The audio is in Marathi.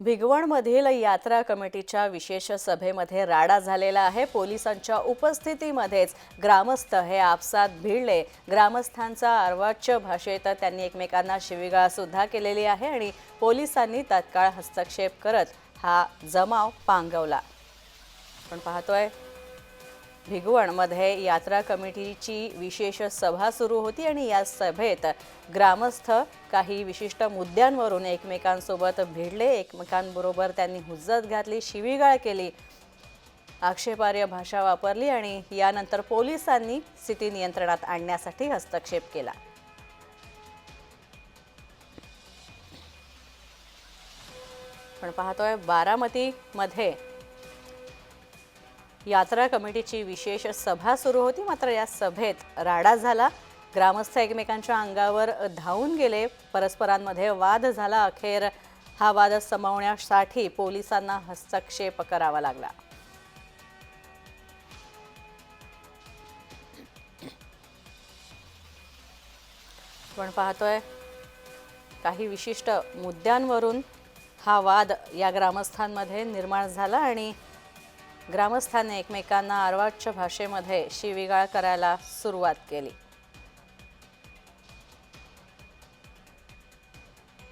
भिगवणमधील यात्रा कमिटीच्या विशेष सभेमध्ये राडा झालेला आहे. पोलिसांच्या उपस्थितीमध्येच ग्रामस्थ हे आपसात भिडले. ग्रामस्थांचा अर्वाच्य भाषेत त्यांनी एकमेकांना शिविगाळसुद्धा केलेली आहे आणि पोलिसांनी तत्काळ हस्तक्षेप करत हा जमाव पांगवला. आपण पाहतोय भिगवणमध्ये यात्रा कमिटीची विशेष सभा सुरू होती आणि या सभेत ग्रामस्थ काही विशिष्ट मुद्द्यांवरून एकमेकांसोबत भिडले. एकमेकांबरोबर त्यांनी हुज्जत घातली शिवीगाळ केली आक्षेपार्ह भाषा वापरली आणि यानंतर पोलिसांनी स्थिती नियंत्रणात आणण्यासाठी हस्तक्षेप केला. पण पाहतोय बारामतीमध्ये यात्रा कमिटीची विशेष सभा सुरू होती मात्र या सभेत राडा झाला. ग्रामस्थ एकमेकांच्या अंगावर धावून गेले. परस्परांमध्ये वाद झाला. अखेर हा वाद समवण्यासाठी पोलिसांना हस्तक्षेप करावा लागला. आपण पाहतोय काही विशिष्ट मुद्द्यांवरून हा वाद या ग्रामस्थांमध्ये निर्माण झाला आणि ग्रामस्थांनी एकमेकांना अर्वाच्य भाषेमध्ये शिवीगाळ करायला सुरुवात केली.